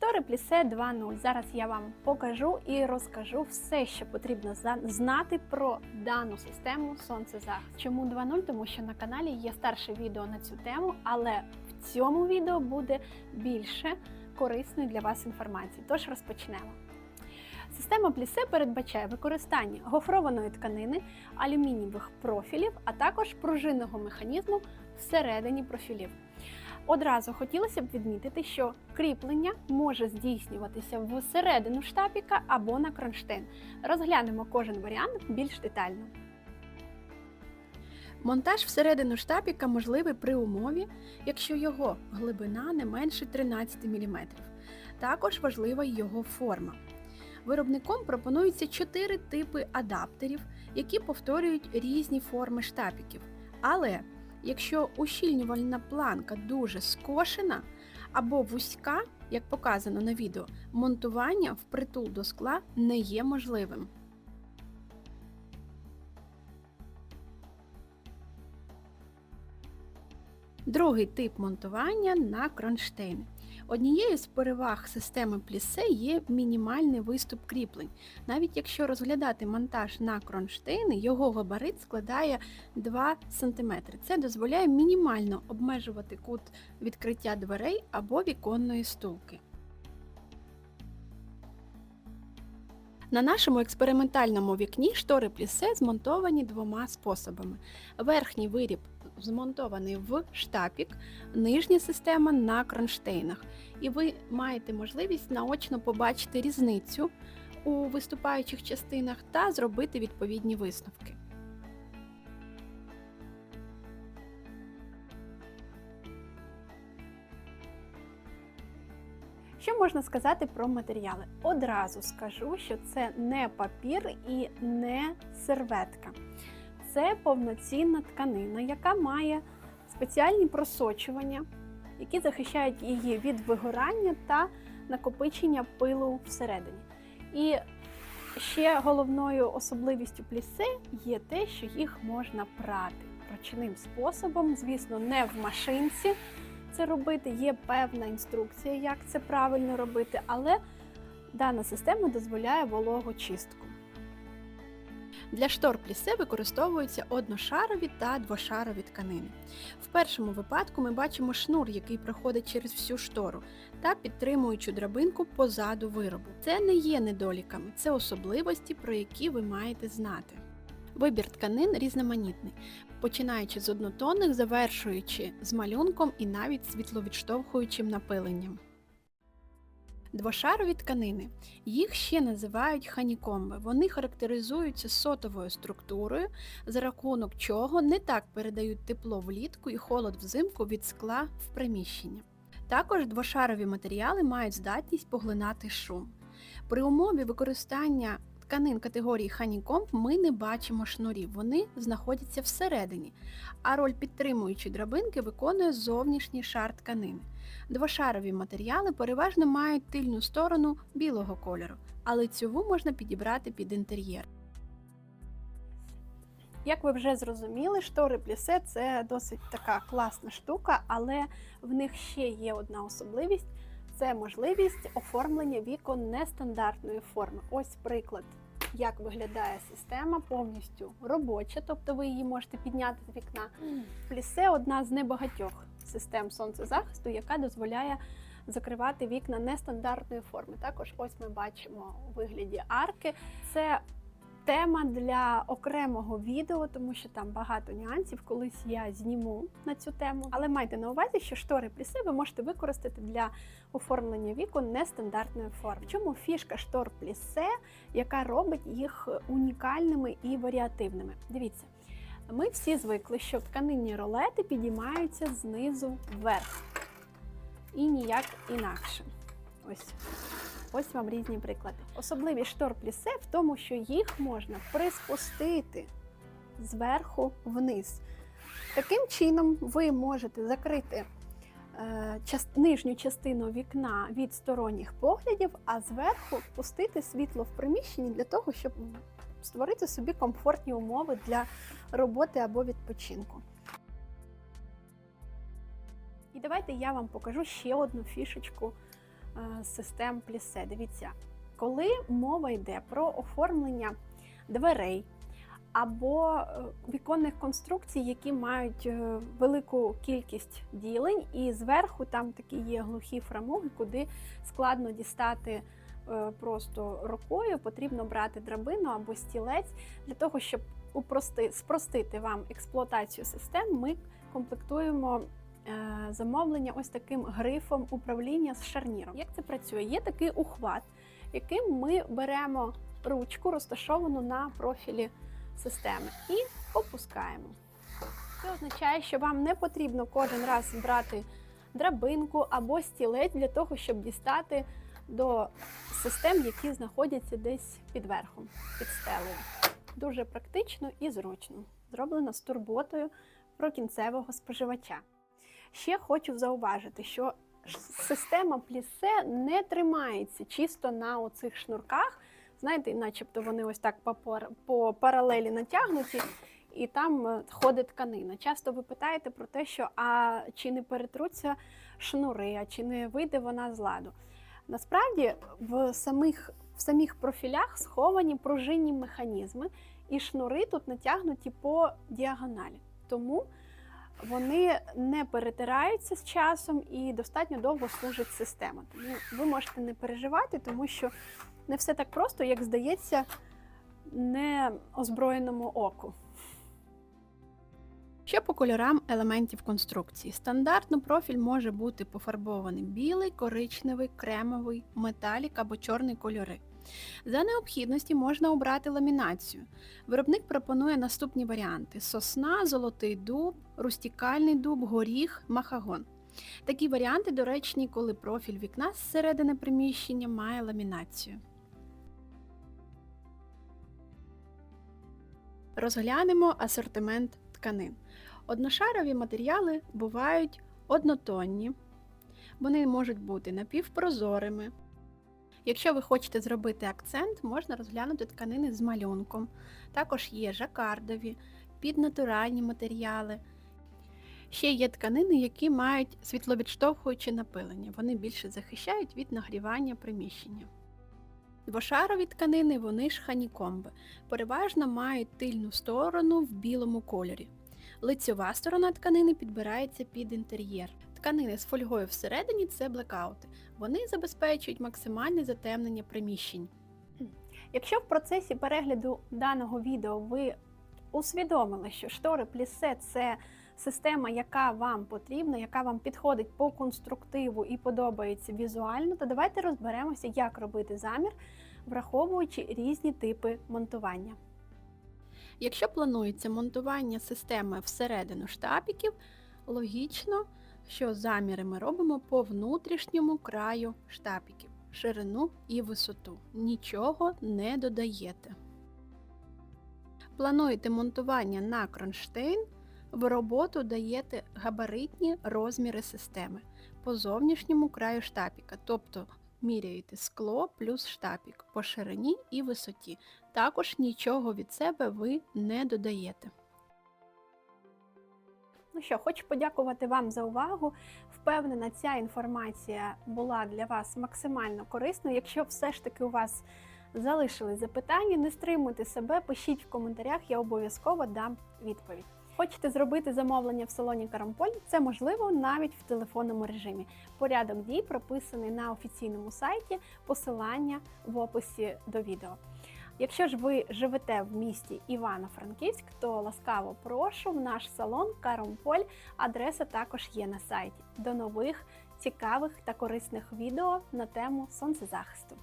Штори плісе 2.0. Зараз я вам покажу і розкажу все, що потрібно знати про дану систему сонцезахист. Чому 2.0? Тому що на каналі є старше відео на цю тему, але в цьому відео буде більше корисної для вас інформації. Тож розпочнемо. Система плісе передбачає використання гофрованої тканини, алюмінієвих профілів, а також пружинного механізму всередині профілів. Одразу хотілося б відмітити, що кріплення може здійснюватися всередину штапіка або на кронштейн. Розглянемо кожен варіант більш детально. Монтаж всередину штапіка можливий при умові, якщо його глибина не менше 13 мм. Також важлива його форма. Виробником пропонується 4 типи адаптерів, які повторюють різні форми штапіків. Але якщо ущільнювальна планка дуже скошена або вузька, як показано на відео, монтування впритул до скла не є можливим. Другий тип монтування на кронштейни. Однією з переваг системи плісе є мінімальний виступ кріплень. Навіть якщо розглядати монтаж на кронштейни, його габарит складає 2 см. Це дозволяє мінімально обмежувати кут відкриття дверей або віконної стулки. На нашому експериментальному вікні штори плісе змонтовані двома способами. Верхній виріб змонтований в штапік, нижня система на кронштейнах. І ви маєте можливість наочно побачити різницю у виступаючих частинах та зробити відповідні висновки. Що можна сказати про матеріали? Одразу скажу, що це не папір і не серветка. Це повноцінна тканина, яка має спеціальні просочування, які захищають її від вигорання та накопичення пилу всередині. І ще головною особливістю плісе є те, що їх можна прати ручним способом, звісно, не в машинці це робити. Є певна інструкція, як це правильно робити, але дана система дозволяє вологочистку. Для штор плісе використовуються одношарові та двошарові тканини. В першому випадку ми бачимо шнур, який проходить через всю штору, та підтримуючу драбинку позаду виробу. Це не є недоліками, це особливості, про які ви маєте знати. Вибір тканин різноманітний, починаючи з однотонних, завершуючи з малюнком і навіть світловідштовхуючим напиленням. Двошарові тканини. Їх ще називають ханікомби. Вони характеризуються сотовою структурою, за рахунок чого не так передають тепло влітку і холод взимку від скла в приміщення. Також двошарові матеріали мають здатність поглинати шум. При умові використання тканин категорії ханікомб ми не бачимо шнурів, вони знаходяться всередині, а роль підтримуючої драбинки виконує зовнішній шар тканини. Двошарові матеріали переважно мають тильну сторону білого кольору, але цього можна підібрати під інтер'єр. Як ви вже зрозуміли, штори плісе це досить така класна штука, але в них ще є одна особливість це можливість оформлення вікон нестандартної форми. Ось приклад, як виглядає система, повністю робоча, тобто ви її можете підняти з вікна. Плісе одна з небагатьох систем сонцезахисту, яка дозволяє закривати вікна нестандартної форми. Також ось ми бачимо у вигляді арки. Це тема для окремого відео, тому що там багато нюансів. Колись я зніму на цю тему. Але майте на увазі, що штори плісе ви можете використати для оформлення вікон нестандартної форми. В чому фішка штор плісе, яка робить їх унікальними і варіативними? Дивіться. Ми всі звикли, що тканинні ролети підіймаються знизу вверх. І ніяк інакше. Ось. Ось вам різні приклади. Особливість штор плісе в тому, що їх можна приспустити зверху вниз. Таким чином, ви можете закрити е, час, нижню частину вікна від сторонніх поглядів, а зверху пустити світло в приміщенні для того, щоб створити собі комфортні умови для роботи або відпочинку. І давайте я вам покажу ще одну фішечку е, систем плісе. Дивіться, коли мова йде про оформлення дверей або е, віконних конструкцій, які мають е, велику кількість ділень, і зверху там такі є глухі фрамуги, куди складно дістати просто рукою, потрібно брати драбину або стілець для того, щоб упрости, спростити вам експлуатацію систем, ми комплектуємо е, замовлення ось таким грифом управління з шарніром. Як це працює? Є такий ухват, яким ми беремо ручку, розташовану на профілі системи, і опускаємо. Це означає, що вам не потрібно кожен раз брати драбинку або стілець для того, щоб дістати до систем, які знаходяться десь під верхом, під стелею. Дуже практично і зручно. Зроблено з турботою про кінцевого споживача. Ще хочу зауважити, що система плісе не тримається чисто на оцих шнурках. Знаєте, начебто вони ось так по, паралелі натягнуті, і там е, ходить тканина. Часто ви питаєте про те, що а чи не перетруться шнури, а чи не вийде вона з ладу. Насправді в самих, в самих профілях сховані пружинні механізми, і шнури тут натягнуті по діагоналі. Тому вони не перетираються з часом і достатньо довго служить система. Тому ви можете не переживати, тому що не все так просто, як здається, неозброєному оку. Ще по кольорам елементів конструкції. Стандартно профіль може бути пофарбований білий, коричневий, кремовий, металік або чорний кольори. За необхідності можна обрати ламінацію. Виробник пропонує наступні варіанти: сосна, золотий дуб, рустікальний дуб, горіх, махагон. Такі варіанти доречні, коли профіль вікна зсередини приміщення має ламінацію. Розглянемо асортимент тканин. Одношарові матеріали бувають однотонні, вони можуть бути напівпрозорими. Якщо ви хочете зробити акцент, можна розглянути тканини з малюнком. Також є жакардові, піднатуральні матеріали. Ще є тканини, які мають світловідштовхуюче напилення. Вони більше захищають від нагрівання приміщення. Двошарові тканини вони ж ханікомби. Переважно мають тильну сторону в білому кольорі. Лицьова сторона тканини підбирається під інтер'єр. Тканини з фольгою всередині це блекаути. Вони забезпечують максимальне затемнення приміщень. Якщо в процесі перегляду даного відео ви усвідомили, що штори плісе це система, яка вам потрібна, яка вам підходить по конструктиву і подобається візуально, то давайте розберемося, як робити замір, враховуючи різні типи монтування. Якщо планується монтування системи всередину штапіків, логічно, що заміри ми робимо по внутрішньому краю штапіків, ширину і висоту. Нічого не додаєте. Плануєте монтування на кронштейн, в роботу даєте габаритні розміри системи по зовнішньому краю штапіка, тобто міряєте скло плюс штапік по ширині і висоті. Також нічого від себе ви не додаєте. Ну що, хочу подякувати вам за увагу. Впевнена, ця інформація була для вас максимально корисною. Якщо все ж таки у вас залишились запитання, не стримуйте себе, пишіть в коментарях, я обов'язково дам відповідь. Хочете зробити замовлення в салоні Карамполь? Це можливо навіть в телефонному режимі. Порядок дій прописаний на офіційному сайті, посилання в описі до відео. Якщо ж ви живете в місті Івано-Франківськ, то ласкаво прошу в наш салон Карамполь. Адреса також є на сайті. До нових цікавих та корисних відео на тему сонцезахисту.